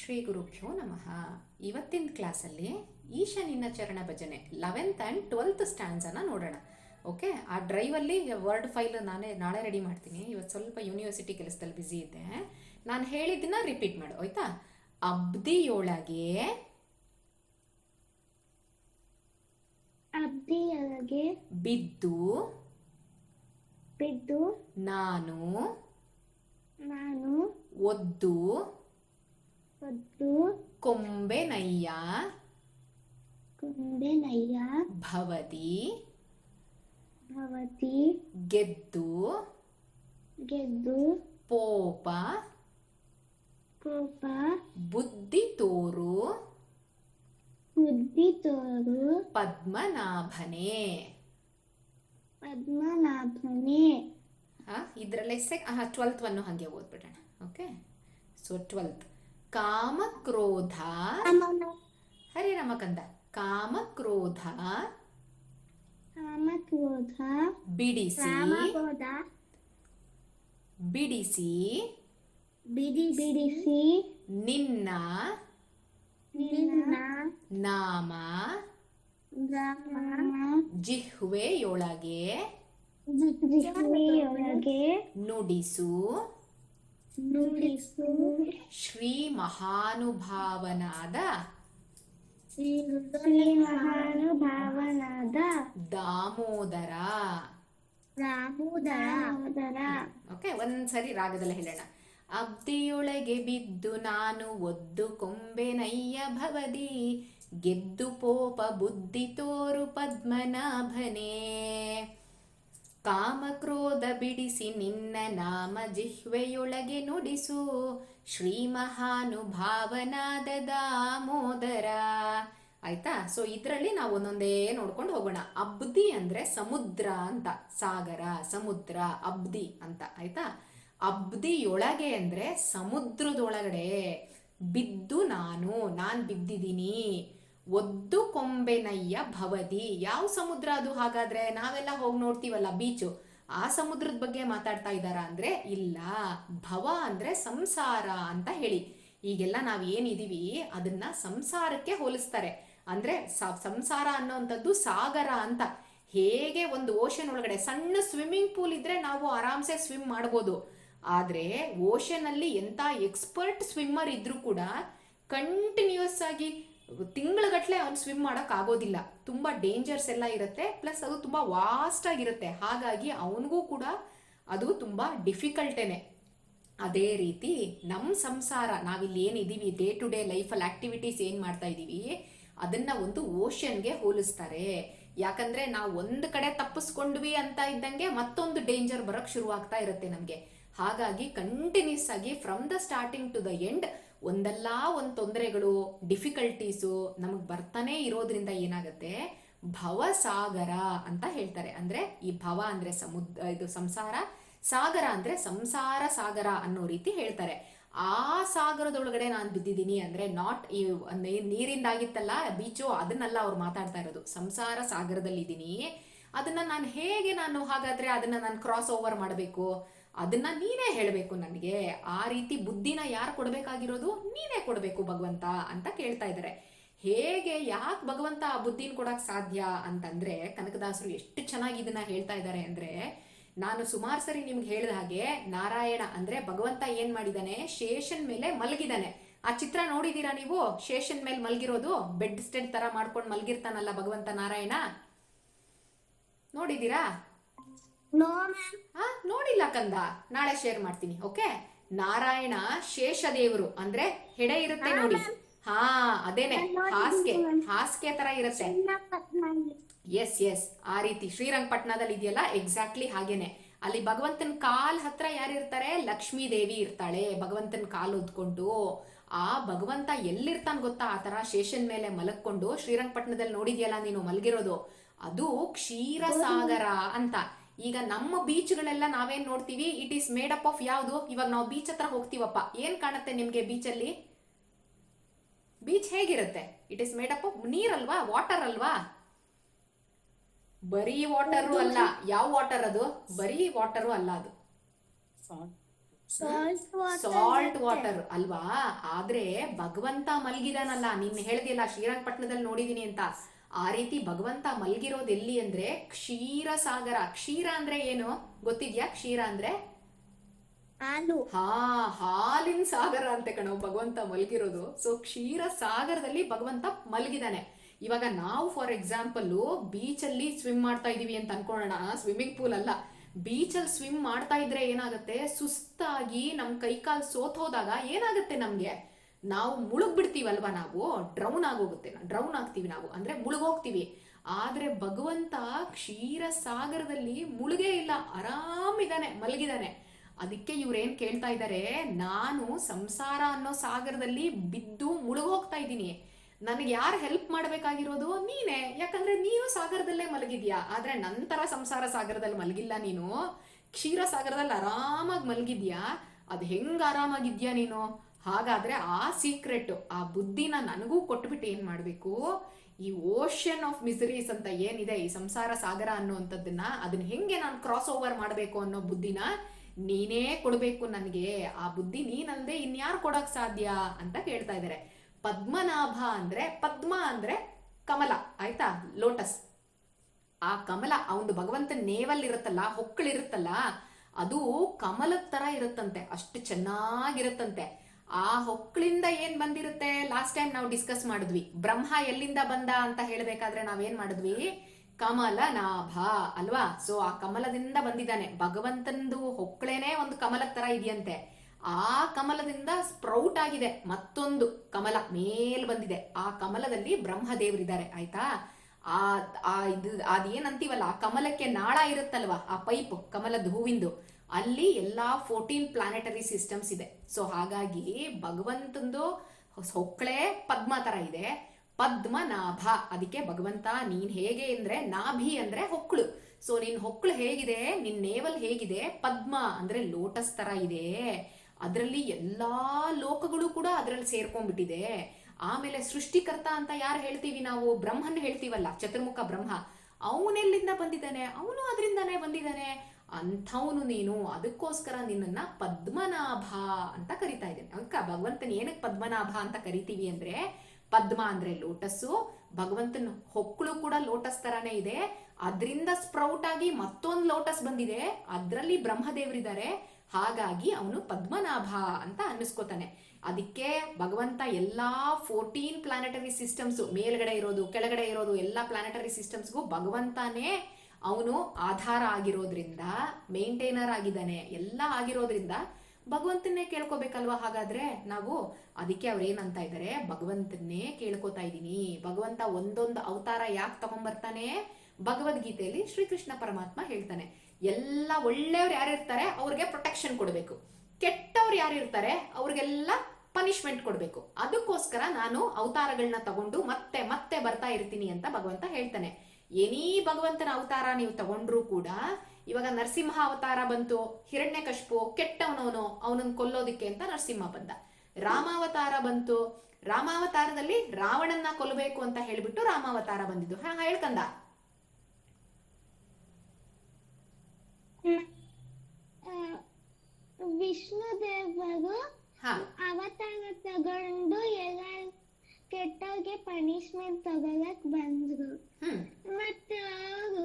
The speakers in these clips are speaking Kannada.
ಶ್ರೀ ಗುರುಭ್ಯೋ ನಮಃ. ಇವತ್ತಿನ ಕ್ಲಾಸಲ್ಲಿ ಈಶನಿನ್ನ ಚರಣ ಭಜನೆ ಲೆವೆಂತ್ ಆ್ಯಂಡ್ ಟ್ವೆಲ್ತ್ ಸ್ಟ್ಯಾಂಡ್ಸನ್ನು ನೋಡೋಣ. ಓಕೆ ಆ ಡ್ರೈವಲ್ಲಿ ವರ್ಡ್ ಫೈಲ್ ನಾನೇ ನಾಳೆ ರೆಡಿ ಮಾಡ್ತೀನಿ. ಇವತ್ತು ಸ್ವಲ್ಪ ಯೂನಿವರ್ಸಿಟಿ ಕೆಲಸದಲ್ಲಿ ಬ್ಯುಸಿ ಇದ್ದೆ. ನಾನು ಹೇಳಿದ್ದನ್ನ ರಿಪೀಟ್ ಮಾಡು ಆಯ್ತಾ? ಅಬ್ದಿಯೊಳಗೆ ಅಬ್ದಿಯೊಳಗೆ ಬಿದ್ದು ಬಿದ್ದು ನಾನು ನಾನು ಒದ್ದು ಒದ್ದು ಕೊಂಬೆನಯ್ಯ ಕೊಂಬೆನಯ್ಯ ಭವತಿ. ಭವತಿ. ಗೆದ್ದು. ಗೆದ್ದು. ಪೋಪ. ಕೋಪ ಬುದ್ಧಿ ತೋರು. ಬುದ್ಧಿ ತೋರು. ಪದ್ಮನಾಭನೇ. ಪದ್ಮನಾಭನೇ. ಇದರಲ್ಲೇ ಸೆಕ್ ಟ್ವೆಲ್ತ್ ಅನ್ನು ಹಾಗೆ ಓದ್ಬಿಡೋಣ. ಓಕೆ ಸೊ ಟ್ವೆಲ್ತ್ ಕಾಮಕ್ರೋಧ. ಹರೇ ರಮಕಂದ. ಕಾಮ ಕ್ರೋಧ ಬಿಡಿಸಿ. ಬಿಡಿಸಿ. ಬಿಡಿ ಬಿಡಿಸಿ. ನಿನ್ನ. ನಿನ್ನ. ನಾಮ. ಜಿಹ್ವೆಯೊಳಗೆ. ಜಿಹ್ವೆಯೊಳಗೆ. ನುಡಿಸು. ಶ್ರೀ ಮಹಾನುಭಾವನಾದ ಶ್ರೀ ಮಹಾನುಭಾವನಾದ ದಾಮೋದರ. ದಾಮೋದರ. ಓಕೆ ಒಂದ್ಸರಿ ರಾಗದಲ್ಲಿ ಹೇಳೋಣ. ಅಬ್ದಿಯೊಳಗೆ ಬಿದ್ದು ನಾನು ಒದ್ದು ಕೊಂಬೆನಯ್ಯ ಭವದಿ ಗೆದ್ದು ಪೋಪ ಬುದ್ಧಿ ತೋರು ಪದ್ಮನಾಭನೇ. ಕಾಮಕ್ರೋಧ ಬಿಡಿಸಿ ನಿನ್ನ ನಾಮ ಜಿಹ್ವೆಯೊಳಗೆ ನುಡಿಸು. ಶ್ರೀ ಮಹಾನುಭಾವನಾದ ದಾಮೋದರ. ಆಯ್ತಾ? ಸೊ ಇದರಲ್ಲಿ ನಾವು ಒಂದೊಂದೇ ನೋಡ್ಕೊಂಡು ಹೋಗೋಣ. ಅಬ್ದಿ ಅಂದ್ರೆ ಸಮುದ್ರ ಅಂತ. ಸಾಗರ, ಸಮುದ್ರ, ಅಬ್ದಿ ಅಂತ. ಆಯ್ತಾ? ಅಬ್ದಿಯೊಳಗೆ ಅಂದ್ರೆ ಸಮುದ್ರದೊಳಗಡೆ ಬಿದ್ದು ನಾನು, ನಾನ್ ಬಿದ್ದಿದ್ದೀನಿ. ಒದ್ದು ಕೊಂಬೆನಯ್ಯ ಭವದಿ. ಯಾವ ಸಮುದ್ರ ಅದು ಹಾಗಾದ್ರೆ? ನಾವೆಲ್ಲ ಹೋಗಿ ನೋಡ್ತೀವಲ್ಲ ಬೀಚು ಆ ಸಮುದ್ರದ ಬಗ್ಗೆ ಮಾತಾಡ್ತಾ ಇದ್ದಾರಾ ಅಂದ್ರೆ ಇಲ್ಲ. ಭವ ಅಂದ್ರೆ ಸಂಸಾರ ಅಂತ ಹೇಳಿ. ಈಗೆಲ್ಲ ನಾವು ಏನಿದೀವಿ ಅದನ್ನ ಸಂಸಾರಕ್ಕೆ ಹೋಲಿಸ್ತಾರೆ. ಅಂದ್ರೆ ಸಂಸಾರ ಅನ್ನೋಂಥದ್ದು ಸಾಗರ ಅಂತ. ಹೇಗೆ ಒಂದು ಓಷನ್ ಒಳಗಡೆ ಸಣ್ಣ ಸ್ವಿಮ್ಮಿಂಗ್ ಪೂಲ್ ಇದ್ರೆ ನಾವು ಆರಾಮ್ಸೆ ಸ್ವಿಮ್ ಮಾಡ್ಬೋದು. ಆದ್ರೆ ಅಲ್ಲಿ ಎಂತ ಎಕ್ಸ್ಪರ್ಟ್ ಸ್ವಿಮ್ಮರ್ ಇದ್ರೂ ಕೂಡ ಕಂಟಿನ್ಯೂಸ್ ಆಗಿ ತಿಂಗಳಗಟ್ಲೆ ಅವ್ನು ಸ್ವಿಮ್ ಮಾಡಕ್ ಆಗೋದಿಲ್ಲ. ತುಂಬಾ ಡೇಂಜರ್ಸ್ ಎಲ್ಲ ಇರುತ್ತೆ. ಪ್ಲಸ್ ಅದು ತುಂಬಾ ವಾಸ್ಟ್ ಆಗಿರುತ್ತೆ. ಹಾಗಾಗಿ ಅವನಿಗೂ ಕೂಡ ಅದು ತುಂಬಾ ಡಿಫಿಕಲ್ಟೇನೆ ಅದೇ ರೀತಿ ನಮ್ಮ ಸಂಸಾರ, ನಾವಿಲ್ಲಿ ಏನಿದ್ದೀವಿ ಡೇ ಟು ಡೇ ಲೈಫಲ್ಲಿ ಆಕ್ಟಿವಿಟೀಸ್ ಏನ್ ಮಾಡ್ತಾ ಇದೀವಿ, ಅದನ್ನ ಒಂದು ಓಷನ್ಗೆ ಹೋಲಿಸ್ತಾರೆ. ಯಾಕಂದ್ರೆ ನಾವು ಒಂದು ಕಡೆ ತಪ್ಪಿಸ್ಕೊಂಡ್ವಿ ಅಂತ ಇದ್ದಂಗೆ ಮತ್ತೊಂದು ಡೇಂಜರ್ ಬರಕ್ ಶುರು ಆಗ್ತಾ ಇರುತ್ತೆ ನಮಗೆ. ಹಾಗಾಗಿ ಕಂಟಿನ್ಯೂಸ್ ಆಗಿ from the starting to the end ಒಂದಲ್ಲ ಒಂದು ತೊಂದರೆಗಳು ಡಿಫಿಕಲ್ಟೀಸು ನಮಗೆ ಬರ್ತಾನೆ ಇರೋದ್ರಿಂದ ಏನಾಗುತ್ತೆ? ಭವಸಾಗರ ಅಂತ ಹೇಳ್ತಾರೆ. ಅಂದ್ರೆ ಈ ಭವ ಅಂದ್ರೆ ಸಮುದ್ರ ಇದು ಸಂಸಾರ, ಸಾಗರ ಅಂದ್ರೆ ಸಂಸಾರ ಸಾಗರ ಅನ್ನೋ ರೀತಿ ಹೇಳ್ತಾರೆ. ಆ ಸಾಗರದೊಳಗಡೆ ನಾನು ಬಿದ್ದಿದ್ದೀನಿ ಅಂದ್ರೆ ನಾಟ್ ಈ ನೀರಿಂದಾಗಿತ್ತಲ್ಲ, ಬೀಚು, ಅದನ್ನೆಲ್ಲ ಅವ್ರು ಮಾತಾಡ್ತಾ ಇರೋದು. ಸಂಸಾರ ಸಾಗರದಲ್ಲಿದ್ದೀನಿ. ಅದನ್ನ ನಾನು ಹೇಗೆ ನಾನು ಹಾಗಾದ್ರೆ ಅದನ್ನ ನಾನು ಕ್ರಾಸ್ ಓವರ್ ಮಾಡಬೇಕು? ಅದನ್ನ ನೀನೇ ಹೇಳಬೇಕು ನನಗೆ. ಆ ರೀತಿ ಬುದ್ಧಿನ ಯಾರು ಕೊಡಬೇಕಾಗಿರೋದು ನೀನೇ ಕೊಡಬೇಕು ಭಗವಂತ ಅಂತ ಕೇಳ್ತಾ ಇದ್ದಾರೆ ಹೇಗೆ ಯಾಕೆ ಭಗವಂತ ಆ ಬುದ್ಧಿನ ಕೊಡಕ್ ಸಾಧ್ಯ ಅಂತಂದ್ರೆ ಕನಕದಾಸರು ಎಷ್ಟು ಚೆನ್ನಾಗಿ ಇದನ್ನ ಹೇಳ್ತಾ ಇದ್ದಾರೆ ಅಂದ್ರೆ ನಾನು ಸುಮಾರು ಸರಿ ನಿಮ್ಗೆ ಹೇಳಿದ ಹಾಗೆ ನಾರಾಯಣ ಅಂದ್ರೆ ಭಗವಂತ ಏನ್ ಮಾಡಿದಾನೆ? ಶೇಷನ್ ಮೇಲೆ ಮಲಗಿದಾನೆ. ಆ ಚಿತ್ರ ನೋಡಿದೀರಾ ನೀವು? ಶೇಷನ್ ಮೇಲೆ ಮಲಗಿರೋದು? ಬೆಡ್ ಸ್ಟೆಡ್ ತರ ಮಾಡ್ಕೊಂಡು ಮಲಗಿರ್ತಾನಲ್ಲ ಭಗವಂತ ನಾರಾಯಣ? ನೋಡಿದೀರಾ? ನೋಡಿಲ್ಲ ಕಂದ. ನಾಳೆ ಶೇರ್ ಮಾಡ್ತೀನಿ ಓಕೆ ನಾರಾಯಣ ಶೇಷ ದೇವರು ಅಂದ್ರೆ ಹೆಡೆ ಇರುತ್ತೆ ನೋಡಿ. ಹಾ ಅದೇನೆ ಹಾಸ್ಗೆ ಹಾಸ್ಗೆ ತರ ಇರುತ್ತೆ. ಎಸ್ ಎಸ್ ಆ ರೀತಿ. ಶ್ರೀರಂಗಪಟ್ಟಣದಲ್ಲಿ ಇದೆಯಲ್ಲ? ಎಕ್ಸಾಕ್ಟ್ಲಿ ಹಾಗೇನೆ. ಅಲ್ಲಿ ಭಗವಂತನ ಕಾಲ್ ಹತ್ರ ಯಾರಿರ್ತಾರೆ ಲಕ್ಷ್ಮೀ ದೇವಿ ಇರ್ತಾಳೆ. ಭಗವಂತನ ಕಾಲ್ ಉದ್ಕೊಂಡು ಆ ಭಗವಂತ ಎಲ್ಲಿರ್ತಾನ ಗೊತ್ತಾ? ಆ ತರ ಶೇಷನ್ ಮೇಲೆ ಮಲಕ್ಕೊಂಡು ಶ್ರೀರಂಗಪಟ್ಟಣದಲ್ಲಿ ನೋಡಿದ್ಯಲ್ಲ ನೀನು ಮಲಗಿರೋದು? ಅದು ಕ್ಷೀರಸಾಗರ ಅಂತ. ಈಗ ನಮ್ಮ ಬೀಚ್ಗಳೆಲ್ಲ ನಾವೇನ್ ನೋಡ್ತೀವಿ? It is made up of ಯಾವ್ದು? ಇವಾಗ ನಾವು ಬೀಚ್ ಹತ್ರ ಹೋಗ್ತೀವಪ್ಪ. ಏನ್ ಕಾಣುತ್ತೆ ನಿಮ್ಗೆ ಬೀಚಲ್ಲಿ? ಬೀಚ್ ಹೇಗಿರುತ್ತೆ? It is made up of ನೀರಲ್ವಾ water ಅಲ್ವಾ? ಬರೀ ವಾಟರು ಅಲ್ಲ. ಯಾವ ವಾಟರ್ ಅದು? ಬರೀ ವಾಟರು ಅಲ್ಲ ಅದು. ಸಾಲ್ಟ್ ವಾಟರ್ ಸಾಲ್ಟ್ ವಾಟರ್ ಅಲ್ವಾ? ಆದ್ರೆ ಭಗವಂತ ಮಲ್ಗಿದಾನಲ್ಲ. ನಿನ್ನ ಹೇಳ್ದಿಲ್ಲ ಶ್ರೀರಂಗಪಟ್ಟಣದಲ್ಲಿ ನೋಡಿದೀನಿ ಅಂತ. ಆ ರೀತಿ ಭಗವಂತ ಮಲ್ಗಿರೋದು ಎಲ್ಲಿ ಅಂದ್ರೆ ಕ್ಷೀರ ಸಾಗರ ಕ್ಷೀರ ಅಂದ್ರೆ ಏನು? ಗೊತ್ತಿದ್ಯಾ? ಕ್ಷೀರ ಅಂದ್ರೆ? ಹಾಲು. ಹಾ ಹಾಲಿನ ಸಾಗರ ಅಂತೆ ಕಣೋ ಭಗವಂತ ಮಲಗಿರೋದು. ಸೊ ಕ್ಷೀರ ಸಾಗರದಲ್ಲಿ ಭಗವಂತ ಮಲಗಿದಾನೆ. ಇವಾಗ ನಾವು ಫಾರ್ ಎಕ್ಸಾಂಪಲ್ ಅಲ್ಲಿ ಸ್ವಿಮ್ ಮಾಡ್ತಾ ಇದೀವಿ ಅಂತ ಅನ್ಕೊಳ್ಳೋಣ ಸ್ವಿಮ್ಮಿಂಗ್ ಪೂಲ್ ಅಲ್ಲ. ಬೀಚ್ ಅಲ್ಲಿ ಸ್ವಿಮ್ ಮಾಡ್ತಾ ಇದ್ರೆ ಏನಾಗುತ್ತೆ? ಸುಸ್ತಾಗಿ ನಮ್ ಕೈಕಾಲ್ ಸೋತ್ ಹೋದಾಗ ಏನಾಗುತ್ತೆ ನಮ್ಗೆ? ನಾವು ಮುಳುಗ್ಬಿಡ್ತೀವಲ್ವಾ ನಾವು? ಡ್ರೌನ್ ಆಗೋಗುತ್ತೆ. ಡ್ರೌನ್ ಆಗ್ತೀವಿ ನಾವು. ಅಂದ್ರೆ ಮುಳುಗೋಗ್ತೀವಿ. ಆದ್ರೆ ಭಗವಂತ ಕ್ಷೀರ ಸಾಗರದಲ್ಲಿ ಮುಳುಗೇ ಇಲ್ಲ. ಆರಾಮಿದ್ದಾನೆ ಮಲಗಿದಾನೆ. ಅದಕ್ಕೆ ಇವ್ರೇನ್ ಕೇಳ್ತಾ ಇದ್ದಾರೆ ನಾನು ಸಂಸಾರ ಅನ್ನೋ ಸಾಗರದಲ್ಲಿ ಬಿದ್ದು ಮುಳುಗೋಗ್ತಾ ಇದ್ದೀನಿ. ನನಗೆ ಯಾರು ಹೆಲ್ಪ್ ಮಾಡಬೇಕಾಗಿರೋದು? ನೀನೇ. ಯಾಕಂದ್ರೆ ನೀನು ಸಾಗರದಲ್ಲೇ ಮಲಗಿದ್ಯಾ? ಆದ್ರೆ ನಂತರ ಸಂಸಾರ ಸಾಗರದಲ್ಲಿ ಮಲಗಿಲ್ಲ ನೀನು. ಕ್ಷೀರ ಸಾಗರದಲ್ಲಿ ಆರಾಮಾಗಿ ಮಲಗಿದ್ಯಾ? ಅದು ಹೆಂಗ್ ಆರಾಮಾಗಿದ್ಯಾ ನೀನು? ಹಾಗಾದ್ರೆ ಆ ಸೀಕ್ರೆಟ್ ಆ ಬುದ್ಧಿನ ನನಗೂ ಕೊಟ್ಬಿಟ್ಟು ಏನ್ ಮಾಡ್ಬೇಕು? ಈ ಓಷನ್ ಆಫ್ ಮಿಸರೀಸ್ ಅಂತ ಏನಿದೆ, ಈ ಸಂಸಾರ ಸಾಗರ ಅನ್ನುವಂಥದ್ದನ್ನ, ಅದನ್ನ ಹೆಂಗೆ ನಾನು ಕ್ರಾಸ್ ಓವರ್ ಮಾಡಬೇಕು ಅನ್ನೋ ಬುದ್ಧಿನ ನೀನೇ ಕೊಡಬೇಕು ನನಗೆ. ಆ ಬುದ್ಧಿ ನೀನಲ್ದೆ ಇನ್ಯಾರು ಕೊಡಕ್ ಸಾಧ್ಯ ಅಂತ ಕೇಳ್ತಾ ಇದ್ದಾರೆ ಪದ್ಮನಾಭ ಅಂದ್ರೆ, ಪದ್ಮ ಅಂದ್ರೆ ಕಮಲ, ಆಯ್ತಾ? ಲೋಟಸ್ ಆ ಕಮಲ ಅವನು ಭಗವಂತ ನೇವಲ್ ಇರುತ್ತಲ್ಲ, ಹೊಕ್ಕಳಿರುತ್ತಲ್ಲ, ಅದು ಕಮಲದ ತರ ಇರುತ್ತಂತೆ, ಅಷ್ಟು ಚೆನ್ನಾಗಿರುತ್ತಂತೆ. ಆ ಹೊಕ್ಕಳಿಂದ ಏನ್ ಬಂದಿರುತ್ತೆ? ಲಾಸ್ಟ್ ಟೈಮ್ ನಾವು ಡಿಸ್ಕಸ್ ಮಾಡಿದ್ವಿ. ಬ್ರಹ್ಮ ಎಲ್ಲಿಂದ ಬಂದ ಅಂತ ಹೇಳಬೇಕಾದ್ರೆ ನಾವೇನ್ ಮಾಡಿದ್ವಿ? ಕಮಲ ನಾಭ ಅಲ್ವಾ? ಸೊ ಆ ಕಮಲದಿಂದ ಬಂದಿದ್ದಾನೆ. ಭಗವಂತನದು ಹೊಕ್ಕಳೇನೆ ಒಂದು ಕಮಲದ ತರ ಇದೆಯಂತೆ. ಆ ಕಮಲದಿಂದ ಸ್ಪ್ರೌಟ್ ಆಗಿದೆ. ಮತ್ತೊಂದು ಕಮಲ ಮೇಲ್ ಬಂದಿದೆ. ಆ ಕಮಲದಲ್ಲಿ ಬ್ರಹ್ಮದೇವರಿದ್ದಾರೆ. ಆಯ್ತಾ? ಆ ಆ ಇದು, ಅದೇನಂತೀವಲ್ಲ? ಆ ಕಮಲಕ್ಕೆ ನಾಳ ಇರುತ್ತಲ್ವಾ? ಆ ಪೈಪ್, ಕಮಲದ ಹೂವಿಂದು. ಅಲ್ಲಿ ಎಲ್ಲ ಫೋರ್ಟೀನ್ ಪ್ಲಾನೆಟರಿ ಸಿಸ್ಟಮ್ಸ್ ಇದೆ. ಸೊ ಹಾಗಾಗಿ ಭಗವಂತಂದು ಹೊಕ್ಕಳೆ ಪದ್ಮ ತರ ಇದೆ. ಪದ್ಮನಾಭ. ಅದಕ್ಕೆ ಭಗವಂತ ನೀನ್ ಹೇಗೆ ಅಂದ್ರೆ ನಾಭಿ ಅಂದ್ರೆ ಹೊಕ್ಕಳು ಸೊ ನಿನ್ ಹೊಕ್ಕಳು ಹೇಗಿದೆ? ನಿನ್ ನೇವಲ್ ಹೇಗಿದೆ? ಪದ್ಮ ಅಂದ್ರೆ ಲೋಟಸ್ ತರ ಇದೆ. ಅದರಲ್ಲಿ ಎಲ್ಲಾ ಲೋಕಗಳು ಕೂಡ ಅದರಲ್ಲಿ ಸೇರ್ಕೊಂಡ್ಬಿಟ್ಟಿದೆ. ಆಮೇಲೆ ಸೃಷ್ಟಿಕರ್ತ ಅಂತ ಯಾರು ಹೇಳ್ತೀವಿ ನಾವು? ಬ್ರಹ್ಮನ್ ಹೇಳ್ತೀವಲ್ಲ, ಚತುರ್ಮುಖ ಬ್ರಹ್ಮ. ಅವನೆಲ್ಲಿಂದ ಬಂದಿದ್ದಾನೆ? ಅವನು ಅದರಿಂದಾನೇ ಬಂದಿದ್ದಾನೆ. ಅಂಥವನು ನೀನು, ಅದಕ್ಕೋಸ್ಕರ ನಿನ್ನನ್ನ ಪದ್ಮನಾಭ ಅಂತ ಕರಿತಾ ಇದ್ದೇನೆ. ಅಕ್ಕ ಭಗವಂತನ ಏನಕ್ಕೆ ಪದ್ಮನಾಭ ಅಂತ ಕರಿತೀವಿ ಅಂದ್ರೆ, ಪದ್ಮ ಅಂದ್ರೆ ಲೋಟಸ್ಸು, ಭಗವಂತನ ಹೊಕ್ಕಳು ಕೂಡ ಲೋಟಸ್ ತರಾನೇ ಇದೆ. ಅದರಿಂದ ಸ್ಪ್ರೌಟ್ ಆಗಿ ಮತ್ತೊಂದು ಲೋಟಸ್ ಬಂದಿದೆ. ಅದರಲ್ಲಿ ಬ್ರಹ್ಮದೇವರಿದ್ದಾರೆ. ಹಾಗಾಗಿ ಅವನು ಪದ್ಮನಾಭ ಅಂತ ಅನ್ನಿಸ್ಕೋತಾನೆ. ಅದಕ್ಕೆ ಭಗವಂತ ಎಲ್ಲಾ ಫೋರ್ಟೀನ್ ಪ್ಲಾನೆಟರಿ ಸಿಸ್ಟಮ್ಸ್ ಮೇಲ್ಗಡೆ ಇರೋದು, ಕೆಳಗಡೆ ಇರೋದು, ಎಲ್ಲಾ ಪ್ಲಾನೆಟರಿ ಸಿಸ್ಟಮ್ಸ್ಗೂ ಭಗವಂತನೇ ಅವನು ಆಧಾರ ಆಗಿರೋದ್ರಿಂದ ಮೇಂಟೈನರ್ ಆಗಿದ್ದಾನೆ, ಎಲ್ಲ ಆಗಿರೋದ್ರಿಂದ ಭಗವಂತನ್ನೇ ಕೇಳ್ಕೊಬೇಕಲ್ವಾ? ಹಾಗಾದ್ರೆ ನಾವು ಅದಕ್ಕೆ ಅವ್ರು ಏನಂತ ಇದ್ದಾರೆ ಭಗವಂತನ್ನೇ ಕೇಳ್ಕೊತಾ ಇದ್ದೀನಿ. ಭಗವಂತ ಒಂದೊಂದು ಅವತಾರ ಯಾಕೆ ತಗೊಂಡ್ಬರ್ತಾನೆ ಭಗವದ್ಗೀತೆಯಲ್ಲಿ ಶ್ರೀಕೃಷ್ಣ ಪರಮಾತ್ಮ ಹೇಳ್ತಾನೆ, ಎಲ್ಲ ಒಳ್ಳೆಯವ್ರು ಯಾರಿರ್ತಾರೆ ಅವ್ರಿಗೆ ಪ್ರೊಟೆಕ್ಷನ್ ಕೊಡಬೇಕು. ಕೆಟ್ಟವ್ರು ಯಾರಿರ್ತಾರೆ ಅವ್ರಿಗೆಲ್ಲ ಪನಿಷ್ಮೆಂಟ್ ಕೊಡಬೇಕು. ಅದಕ್ಕೋಸ್ಕರ ನಾನು ಅವತಾರಗಳನ್ನ ತಗೊಂಡು ಮತ್ತೆ ಮತ್ತೆ ಬರ್ತಾ ಇರ್ತೀನಿ ಅಂತ ಭಗವಂತ ಹೇಳ್ತಾನೆ. ಎನಿ ಭಗವಂತನ ಅವತಾರ ನೀವು ತಗೊಂಡ್ರೂ ಕೂಡ ಇವಾಗ ನರಸಿಂಹ ಅವತಾರ ಬಂತು ಹಿರಣ್ಯ ಕಶ್ಪು ಕೆಟ್ಟವನವನು ಅವನನ್ನು ಕೊಲ್ಲೋದಿಕ್ಕೆ ಅಂತ ನರಸಿಂಹ ಬಂದ. ರಾಮಾವತಾರ ಬಂತು ರಾಮಾವತಾರದಲ್ಲಿ ರಾವಣನ್ನ ಕೊಲ್ಲಬೇಕು ಅಂತ ಹೇಳಿಬಿಟ್ಟು ರಾಮಾವತಾರ ಬಂದಿದ್ದು. ಹಾ ಹೇಳ್ಕಂದ ವಿಷ್ಣು ದೇವರು ಹಾ. ಅವತಾರ ತಗೊಂಡು ಎಲ್ಲ ಕೆಟ್ಟವ್ರಿಗೆ ಪನಿಷ್ಮೆಂಟ್ ತಗೊಳಕ್ ಬಂದ್ರು. ಮತ್ತೆ ಅವರು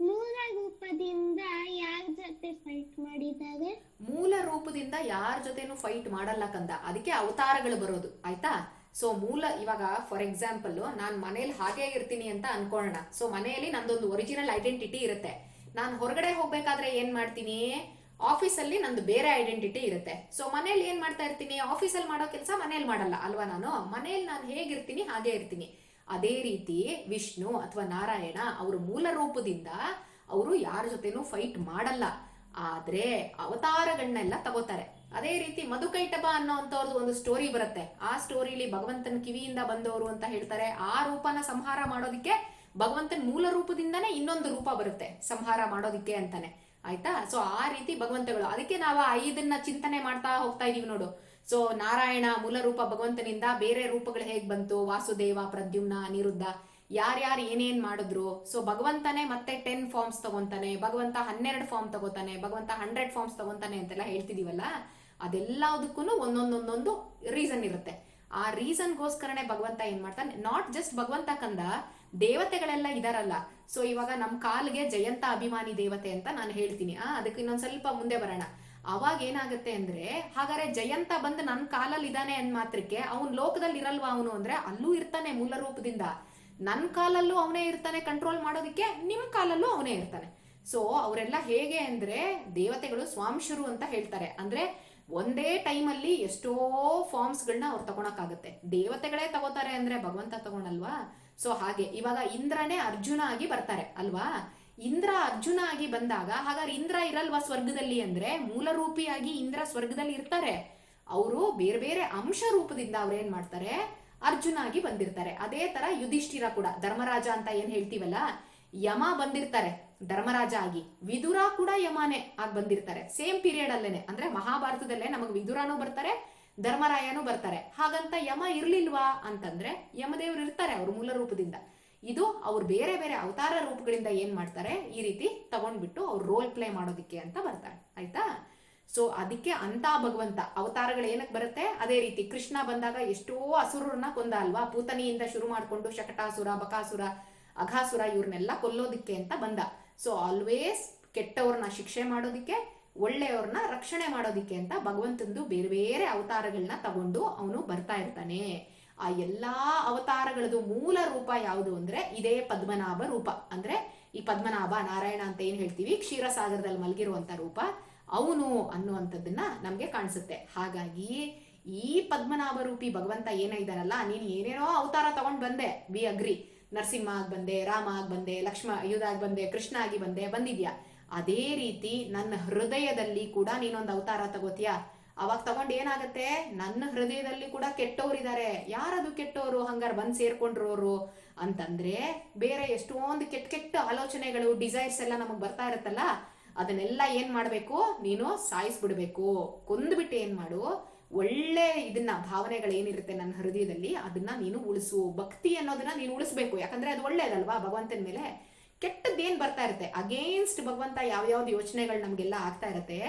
ಮೂಲ ರೂಪದಿಂದ ಯಾರ ಜೊತೆ ಫೈಟ್ ಮಾಡಿದ್ದಾರೆ? ಮೂಲ ರೂಪದಿಂದ ಯಾರ ಜೊತೆನೂ ಫೈಟ್ ಮಾಡಲ್ಲ ಕಂದ. ಅದಕ್ಕೆ ಅವತಾರಗಳು ಬರೋದು. ಆಯ್ತಾ? ಸೊ ಮೂಲ ಇವಾಗ ಫಾರ್ ಎಕ್ಸಾಂಪಲ್ ನಾನ್ ಮನೇಲಿ ಹಾಗೆ ಇರ್ತೀನಿ ಅಂತ ಅನ್ಕೊಳ್ಳೋಣ ಸೊ ಮನೆಯಲ್ಲಿ ನಂದೊಂದು ಒರಿಜಿನಲ್ ಐಡೆಂಟಿಟಿ ಇರುತ್ತೆ. ನಾನು ಹೊರಗಡೆ ಹೋಗ್ಬೇಕಾದ್ರೆ ಏನ್ ಮಾಡ್ತೀನಿ? ಆಫೀಸಲ್ಲಿ ನಂದು ಬೇರೆ ಐಡೆಂಟಿಟಿ ಇರುತ್ತೆ. ಸೊ ಮನೇಲಿ ಏನ್ ಮಾಡ್ತಾ ಇರ್ತೀನಿ? ಆಫೀಸಲ್ಲಿ ಮಾಡೋ ಕೆಲಸ ಮನೇಲಿ ಮಾಡಲ್ಲ, ಅಲ್ವಾ ನಾನು? ಮನೇಲಿ ನಾನು ಹೇಗಿರ್ತೀನಿ, ಹಾಗೆ ಇರ್ತೀನಿ. ಅದೇ ರೀತಿ ವಿಷ್ಣು ಅಥವಾ ನಾರಾಯಣ ಅವರು ಮೂಲ ರೂಪದಿಂದ ಅವರು ಯಾರ ಜೊತೆನೂ ಫೈಟ್ ಮಾಡಲ್ಲ. ಆದ್ರೆ ಅವತಾರಗಳನ್ನೆಲ್ಲ ತಗೋತಾರೆ. ಅದೇ ರೀತಿ ಮಧುಕೈಟಬ ಅನ್ನೋ ಅಂತವ್ರದ್ದು ಒಂದು ಸ್ಟೋರಿ ಬರುತ್ತೆ. ಆ ಸ್ಟೋರಿಲಿ ಭಗವಂತನ ಕಿವಿಯಿಂದ ಬಂದವರು ಅಂತ ಹೇಳ್ತಾರೆ. ಆ ರೂಪನ ಸಂಹಾರ ಮಾಡೋದಿಕ್ಕೆ ಭಗವಂತನ ಮೂಲ ರೂಪದಿಂದನೇ ಇನ್ನೊಂದು ರೂಪ ಬರುತ್ತೆ, ಸಂಹಾರ ಮಾಡೋದಿಕ್ಕೆ ಅಂತಾನೆ. ಆಯ್ತಾ? ಸೊ ಆ ರೀತಿ ಭಗವಂತಗಳು. ಅದಕ್ಕೆ ನಾವು ಐದನ್ನ ಚಿಂತನೆ ಮಾಡ್ತಾ ಹೋಗ್ತಾ ಇದೀವಿ ನೋಡು. ಸೊ ನಾರಾಯಣ ಮೂಲ ರೂಪ ಭಗವಂತನಿಂದ ಬೇರೆ ರೂಪಗಳು ಹೇಗ್ ಬಂತು? ವಾಸುದೇವ, ಪ್ರದ್ಯುಮ್ನ, ಅನಿರುದ್ಧ. ಯಾರ್ಯಾರು ಏನೇನ್ ಮಾಡಿದ್ರು? ಸೊ ಭಗವಂತನೇ ಮತ್ತೆ ಟೆನ್ ಫಾರ್ಮ್ಸ್ ತಗೊಂತಾನೆ. ಭಗವಂತ ಹನ್ನೆರಡು ಫಾರ್ಮ್ ತಗೋತಾನೆ. ಭಗವಂತ ಹಂಡ್ರೆಡ್ ಫಾರ್ಮ್ಸ್ ತಗೊಂತಾನೆ ಅಂತೆಲ್ಲ ಹೇಳ್ತಿದೀವಲ್ಲ? ಅದೆಲ್ಲದಕ್ಕೂ ಒಂದೊಂದೊಂದೊಂದು ರೀಸನ್ ಇರುತ್ತೆ. ಆ ರೀಸನ್ಗೋಸ್ಕರನೇ ಭಗವಂತ ಏನ್ ಮಾಡ್ತಾನೆ? ನಾಟ್ ಜಸ್ಟ್ ಭಗವಂತ ಕಂದ, ದೇವತೆಗಳೆಲ್ಲ ಇದಾರಲ್ಲ. ಸೊ ಇವಾಗ ನಮ್ಮ ಕಾಲ್ಗೆ ಜಯಂತ ಅಭಿಮಾನಿ ದೇವತೆ ಅಂತ ನಾನು ಹೇಳ್ತೀನಿ. ಆ, ಅದಕ್ಕೆ ಇನ್ನೊಂದು ಸ್ವಲ್ಪ ಮುಂದೆ ಬರೋಣ. ಅವಾಗ ಏನಾಗುತ್ತೆ ಅಂದ್ರೆ, ಹಾಗಾದ್ರೆ ಜಯಂತ ಬಂದು ನನ್ನ ಕಾಲಲ್ಲಿ ಇದ್ದಾನೆ ಅಂದ್ ಮಾತ್ರಕ್ಕೆ ಅವ್ನು ಲೋಕದಲ್ಲಿ ಇರಲ್ವಾ ಅವನು ಅಂದ್ರೆ ಅಲ್ಲೂ ಇರ್ತಾನೆ ಮೂಲ ರೂಪದಿಂದ. ನನ್ ಕಾಲಲ್ಲೂ ಅವನೇ ಇರ್ತಾನೆ ಕಂಟ್ರೋಲ್ ಮಾಡೋದಕ್ಕೆ ನಿಮ್ ಕಾಲಲ್ಲೂ ಅವನೇ ಇರ್ತಾನೆ. ಸೊ ಅವರೆಲ್ಲ ಹೇಗೆ ಅಂದ್ರೆ ದೇವತೆಗಳು ಸ್ವಾಂಶರು ಅಂತ ಹೇಳ್ತಾರೆ. ಅಂದ್ರೆ ಒಂದೇ ಟೈಮಲ್ಲಿ ಎಷ್ಟೋ ಫಾರ್ಮ್ಸ್ಗಳನ್ನ ಅವ್ರು ತಗೊಳಕ್ಕಾಗತ್ತೆ. ದೇವತೆಗಳೇ ತಗೋತಾರೆ ಅಂದ್ರೆ ಭಗವಂತ ತಗೊಳಲ್ವಾ? ಸೊ ಹಾಗೆ, ಇವಾಗ ಇಂದ್ರನೇ ಅರ್ಜುನ ಆಗಿ ಬರ್ತಾರೆ, ಅಲ್ವಾ? ಇಂದ್ರ ಅರ್ಜುನ ಆಗಿ ಬಂದಾಗ, ಹಾಗಾದ್ರೆ ಇಂದ್ರ ಇರಲ್ವಾ ಸ್ವರ್ಗದಲ್ಲಿ ಅಂದ್ರೆ? ಮೂಲ ರೂಪಿಯಾಗಿ ಇಂದ್ರ ಸ್ವರ್ಗದಲ್ಲಿ ಇರ್ತಾರೆ. ಅವರು ಬೇರೆ ಬೇರೆ ಅಂಶ ರೂಪದಿಂದ ಅವ್ರು ಏನ್ ಮಾಡ್ತಾರೆ? ಅರ್ಜುನ ಆಗಿ ಬಂದಿರ್ತಾರೆ. ಅದೇ ತರ ಯುಧಿಷ್ಠಿರ ಕೂಡ, ಧರ್ಮರಾಜ ಅಂತ ಏನ್ ಹೇಳ್ತೀವಲ್ಲ? ಯಮ ಬಂದಿರ್ತಾರೆ, ಧರ್ಮರಾಜ ಆಗಿ. ವಿದುರ ಕೂಡ ಯಮಾನೆ ಆಗಿ ಬಂದಿರ್ತಾರೆ. ಸೇಮ್ ಪೀರಿಯಡ್ ಅಲ್ಲೇನೆ. ಅಂದ್ರೆ ಮಹಾಭಾರತದಲ್ಲೇ ನಮಗೆ ವಿದುರಾನು ಬರ್ತಾರೆ ಧರ್ಮರಾಯನೂ ಬರ್ತಾರೆ. ಹಾಗಂತ ಯಮ ಇರ್ಲಿಲ್ವಾ ಅಂತಂದ್ರೆ ಯಮದೇವ್ರು ಇರ್ತಾರೆ ಅವ್ರ ಮೂಲ ರೂಪದಿಂದ. ಇದು ಅವ್ರು ಬೇರೆ ಬೇರೆ ಅವತಾರ ರೂಪಗಳಿಂದ ಏನ್ ಮಾಡ್ತಾರೆ? ಈ ರೀತಿ ತಗೊಂಡ್ಬಿಟ್ಟು ಅವ್ರು ರೋಲ್ ಪ್ಲೇ ಮಾಡೋದಿಕ್ಕೆ ಅಂತ ಬರ್ತಾರೆ. ಆಯ್ತಾ? ಸೊ ಅದಕ್ಕೆ ಅಂತ ಭಗವಂತ ಅವತಾರಗಳು ಏನಕ್ಕೆ ಬರುತ್ತೆ? ಅದೇ ರೀತಿ ಕೃಷ್ಣ ಬಂದಾಗ ಎಷ್ಟೋ ಅಸುರರನ್ನ ಕೊಂದ ಅಲ್ವಾ ಪೂತನಿಯಿಂದ ಶುರು ಮಾಡಿಕೊಂಡು ಶಕಟಾಸುರ, ಬಕಾಸುರ, ಅಘಾಸುರ ಇವ್ರನ್ನೆಲ್ಲ ಕೊಲ್ಲೋದಿಕ್ಕೆ ಅಂತ ಬಂದ. ಸೊ ಆಲ್ವೇಸ್ ಕೆಟ್ಟವ್ರನ್ನ ಶಿಕ್ಷೆ ಮಾಡೋದಿಕ್ಕೆ ಒಳ್ಳೆಯವ್ರನ್ನ ರಕ್ಷಣೆ ಮಾಡೋದಿಕ್ಕೆ ಅಂತ ಭಗವಂತಂದು ಬೇರೆ ಬೇರೆ ಅವತಾರಗಳನ್ನ ತಗೊಂಡು ಅವನು ಬರ್ತಾ ಇರ್ತಾನೆ. ಆ ಎಲ್ಲಾ ಅವತಾರಗಳದು ಮೂಲ ರೂಪ ಯಾವುದು ಅಂದ್ರೆ ಇದೇ ಪದ್ಮನಾಭ ರೂಪ. ಅಂದ್ರೆ ಈ ಪದ್ಮನಾಭ ನಾರಾಯಣ ಅಂತ ಏನ್ ಹೇಳ್ತೀವಿ? ಕ್ಷೀರಸಾಗರದಲ್ಲಿ ಮಲಗಿರುವಂತ ರೂಪ. ಅವನು ಅನ್ನುವಂಥದ್ದನ್ನ ನಮ್ಗೆ ಕಾಣಿಸುತ್ತೆ. ಹಾಗಾಗಿ ಈ ಪದ್ಮನಾಭ ರೂಪಿ ಭಗವಂತ ಏನ ಇದಾರಲ್ಲ ನೀನು ಏನೇನೋ ಅವತಾರ ತಗೊಂಡ್ ಬಂದೆ. B agri. ನರಸಿಂಹ ಆಗಿ ಬಂದೆ, ರಾಮ ಆಗಿ ಬಂದೆ, ಲಕ್ಷ್ಮ ಯುಧಾಗಿ ಬಂದೆ, ಕೃಷ್ಣ ಆಗಿ ಬಂದೆ, ಬಂದಿದ್ಯಾ? ಅದೇ ರೀತಿ ನನ್ನ ಹೃದಯದಲ್ಲಿ ಕೂಡ ನೀನೊಂದು ಅವತಾರ ತಗೋತೀಯಾ? ಅವಾಗ ತಗೊಂಡ್ ಏನಾಗತ್ತೆ? ನನ್ನ ಹೃದಯದಲ್ಲಿ ಕೂಡ ಕೆಟ್ಟವರಿದ್ದಾರೆ ಯಾರದು ಕೆಟ್ಟವರು ಹಂಗಾರ ಬಂದ್ ಸೇರ್ಕೊಂಡ್ರೋರು? ಅಂತಂದ್ರೆ ಬೇರೆ ಎಷ್ಟೊಂದು ಕೆಟ್ಟ ಕೆಟ್ಟ ಆಲೋಚನೆಗಳು ಡಿಸೈರ್ಸ್ ಎಲ್ಲ ನಮಗ್ ಬರ್ತಾ ಇರುತ್ತಲ್ಲ, ಅದನ್ನೆಲ್ಲ ಏನ್ ಮಾಡ್ಬೇಕು? ನೀನು ಸಾಯಿಸ್ಬಿಡ್ಬೇಕು. ಕೊಂದ್ಬಿಟ್ಟು ಏನ್ ಮಾಡು? ಒಳ್ಳೆ ಇದನ್ನ ಭಾವನೆಗಳು ಏನಿರುತ್ತೆ ನನ್ನ ಹೃದಯದಲ್ಲಿ, ಅದನ್ನ ನೀನು ಉಳಿಸು. ಭಕ್ತಿ ಅನ್ನೋದನ್ನ ನೀನು ಉಳಿಸ್ಬೇಕು. ಯಾಕಂದ್ರೆ ಅದು ಒಳ್ಳೇದಲ್ವಾ ಭಗವಂತನ ಮೇಲೆ? ಕೆಟ್ಟದ್ದೇನ್ ಬರ್ತಾ ಇರುತ್ತೆ? ಅಗೇನ್ಸ್ಟ್ ಭಗವಂತ ಯಾವ್ಯಾವ್ದು ಯೋಚನೆಗಳು ನಮಗೆಲ್ಲ ಆಗ್ತಾ ಇರತ್ತೆ,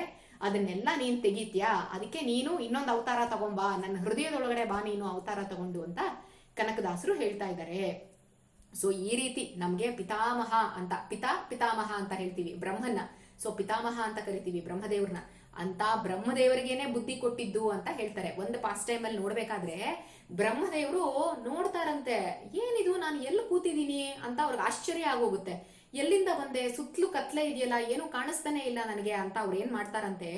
ಅದನ್ನೆಲ್ಲ ನೀನ್ ತೆಗೀತ್ಯಾ? ಅದಕ್ಕೆ ನೀನು ಇನ್ನೊಂದು ಅವತಾರ ತಗೊಂಬಾ, ನನ್ನ ಹೃದಯದೊಳಗಡೆ ಬಾ ನೀನು ಅವತಾರ ತಗೊಂಡು ಅಂತ ಕನಕದಾಸರು ಹೇಳ್ತಾ ಇದ್ದಾರೆ ಸೊ ಈ ರೀತಿ ನಮಗೆ ಪಿತಾಮಹ ಅಂತ, ಪಿತಾ ಪಿತಾಮಹ ಅಂತ ಹೇಳ್ತೀವಿ, ಬ್ರಹ್ಮನ್ನ. ಸೊ ಪಿತಾಮಹ ಅಂತ ಕರಿತೀವಿ, ಬ್ರಹ್ಮದೇವ್ರನ್ನ. ಅಂತ ಬ್ರಹ್ಮದೇವರಿಗೇನೆ ಬುದ್ಧಿ ಕೊಟ್ಟಿದ್ದು ಅಂತ ಹೇಳ್ತಾರೆ. ಒಂದು ಪಾಸ್ಟ್ ಟೈಮ್ ಅಲ್ಲಿ ನೋಡ್ಬೇಕಾದ್ರೆ ಬ್ರಹ್ಮದೇವರು ನೋಡ್ತಾರಂತೆ. ಏನಿದು, ನಾನು ಎಲ್ಲಿ ಕೂತಿದ್ದೀನಿ ಅಂತ ಅವ್ರಿಗೆ ಆಶ್ಚರ್ಯ ಆಗೋಗುತ್ತೆ. ಎಲ್ಲಿಂದ ಬಂದೆ? ಸುತ್ತಲೂ ಕತ್ಲೆ ಇದೆಯಲ್ಲ, ಏನು ಕಾಣಿಸ್ತಾನೆ ಇಲ್ಲ ನನಗೆ ಅಂತ ಅವ್ರು ಏನ್ ಮಾಡ್ತಾರಂತೆ?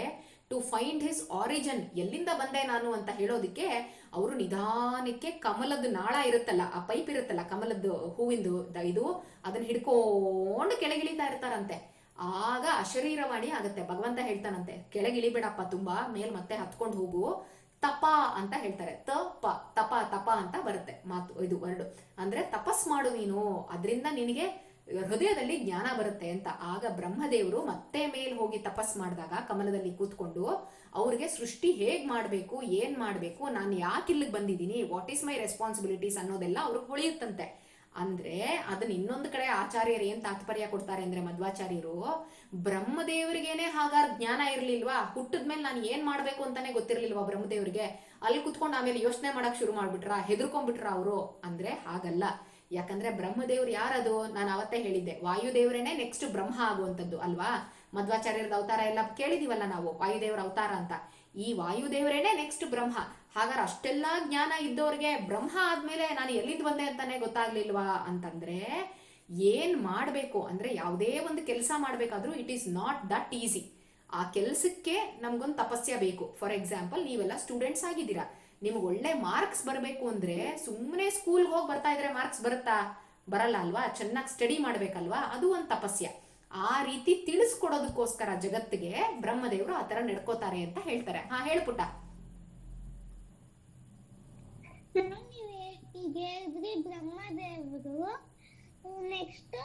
ಟು ಫೈಂಡ್ ಹಿಸ್ ಆರಿಜನ್ ಎಲ್ಲಿಂದ ಬಂದೆ ನಾನು ಅಂತ ಹೇಳೋದಿಕ್ಕೆ ಅವರು ನಿಧಾನಕ್ಕೆ ಕಮಲದ ನಾಳ ಇರುತ್ತಲ್ಲ, ಆ ಪೈಪ್ ಇರುತ್ತಲ್ಲ, ಕಮಲದ ಹೂವಿಂದು ಇದು, ಅದನ್ನ ಹಿಡ್ಕೊಂಡು ಕೆಳಗಿಳಿತಾ ಇರ್ತಾರಂತೆ. ಆಗ ಅಶರೀರವಾಣಿ ಆಗುತ್ತೆ. ಭಗವಂತ ಹೇಳ್ತಾನಂತೆ ಕೆಳಗಿಳಿಬೇಡಪ್ಪ ತುಂಬಾ, ಮೇಲ್ ಮತ್ತೆ ಹತ್ಕೊಂಡು ಹೋಗು. ತಪ ಅಂತ ಹೇಳ್ತಾರೆ. ತಪ ತಪ ತಪ ಅಂತ ಬರುತ್ತೆ ಮಾತು, ಇದು ವರ್ಡ್. ಅಂದ್ರೆ ತಪಸ್ ಮಾಡು ನೀನು, ಅದರಿಂದ ನಿನಗೆ ಹೃದಯದಲ್ಲಿ ಜ್ಞಾನ ಬರುತ್ತೆ ಅಂತ. ಆಗ ಬ್ರಹ್ಮದೇವರು ಮತ್ತೆ ಮೇಲ್ ಹೋಗಿ ತಪಸ್ ಮಾಡಿದಾಗ, ಕಮಲದಲ್ಲಿ ಕೂತ್ಕೊಂಡು, ಅವ್ರಿಗೆ ಸೃಷ್ಟಿ ಹೇಗ್ ಮಾಡ್ಬೇಕು, ಏನ್ ಮಾಡ್ಬೇಕು, ನಾನು ಯಾಕೆ ಇಲ್ಲಿಗೆ ಬಂದಿದ್ದೀನಿ ವಾಟ್ ಈಸ್ ಮೈ ರೆಸ್ಪಾನ್ಸಿಬಿಲಿಟೀಸ್ ಅನ್ನೋದೆಲ್ಲ ಅವ್ರಿಗೆ ಹೊಳೆಯುತ್ತಂತೆ. ಅಂದ್ರೆ ಅದನ್ನ ಇನ್ನೊಂದು ಕಡೆ ಆಚಾರ್ಯರು ಏನ್ ತಾತ್ಪರ್ಯ ಕೊಡ್ತಾರೆ ಅಂದ್ರೆ ಮಧ್ವಾಚಾರ್ಯರು, ಬ್ರಹ್ಮದೇವರಿಗೇನೆ ಹಾಗಾರ್ ಜ್ಞಾನ ಇರ್ಲಿಲ್ವಾ? ಹುಟ್ಟಿದ್ಮೇಲೆ ನಾನು ಏನ್ ಮಾಡ್ಬೇಕು ಅಂತಾನೆ ಗೊತ್ತಿರ್ಲಿಲ್ವಾ ಬ್ರಹ್ಮದೇವ್ರಿಗೆ? ಅಲ್ಲಿ ಕುತ್ಕೊಂಡು ಆಮೇಲೆ ಯೋಚನೆ ಮಾಡಕ್ ಶುರು ಮಾಡ್ಬಿಟ್ರ? ಹೆದರ್ಕೊಂಡ್ಬಿಟ್ರ ಅವರು? ಅಂದ್ರೆ ಹಾಗಲ್ಲ. ಯಾಕಂದ್ರೆ ಬ್ರಹ್ಮದೇವ್ರು ಯಾರದು? ನಾನು ಅವತ್ತೇ ಹೇಳಿದ್ದೆ. ವಾಯುದೇವರೇನೆ ನೆಕ್ಸ್ಟ್ ಬ್ರಹ್ಮ ಆಗುವಂಥದ್ದು ಅಲ್ವಾ? ಮಧ್ವಾಚಾರ್ಯರದ ಅವತಾರ ಎಲ್ಲ ಕೇಳಿದೀವಲ್ಲ ನಾವು, ವಾಯುದೇವರ ಅವತಾರ ಅಂತ. ಈ ವಾಯುದೇವರೇನೆ ನೆಕ್ಸ್ಟ್ ಬ್ರಹ್ಮ. ಹಾಗಾದ್ರೆ ಅಷ್ಟೆಲ್ಲ ಜ್ಞಾನ ಇದ್ದವ್ರಿಗೆ ಬ್ರಹ್ಮ ಆದ್ಮೇಲೆ ನಾನು ಎಲ್ಲಿಂದ ಬಂದೆ ಅಂತಾನೆ ಗೊತ್ತಾಗ್ಲಿಲ್ವಾ? ಅಂತಂದ್ರೆ ಏನ್ ಮಾಡಬೇಕು? ಅಂದ್ರೆ ಯಾವುದೇ ಒಂದು ಕೆಲಸ ಮಾಡ್ಬೇಕಾದ್ರೂ it is not that easy ಆ ಕೆಲಸಕ್ಕೆ ನಮ್ಗೊಂದು ತಪಸ್ಯ ಬೇಕು. ಫಾರ್ ಎಕ್ಸಾಂಪಲ್ ನೀವೆಲ್ಲ ಸ್ಟೂಡೆಂಟ್ಸ್ ಆಗಿದ್ದೀರಾ. ನಿಮ್ಗೆ ಒಳ್ಳೆ ಮಾರ್ಕ್ಸ್ ಬರಬೇಕು ಅಂದ್ರೆ ಸುಮ್ಮನೆ ಸ್ಕೂಲ್ಗೆ ಹೋಗಿ ಬರ್ತಾ ಇದ್ರೆ ಮಾರ್ಕ್ಸ್ ಬರುತ್ತಾ? ಬರಲ್ಲ ಅಲ್ವಾ? ಚೆನ್ನಾಗಿ ಸ್ಟಡಿ ಮಾಡ್ಬೇಕಲ್ವಾ? ಅದು ಒಂದು ತಪಸ್ಯ. ಆ ರೀತಿ ತಿಳಿಸ್ಕೊಡೋದಕ್ಕೋಸ್ಕರ ಜಗತ್ತಿಗೆ ಬ್ರಹ್ಮದೇವರು ಆ ತರ ನಡ್ಕೋತಾರೆ ಅಂತ ಹೇಳ್ತಾರೆ. ಹಾ ಹೇಳ್ಪುಟ್ಟ ಹೇಳಿದ್ರಿ ಬ್ರಹ್ಮದೇವರು. ನೆಕ್ಸ್ಟ್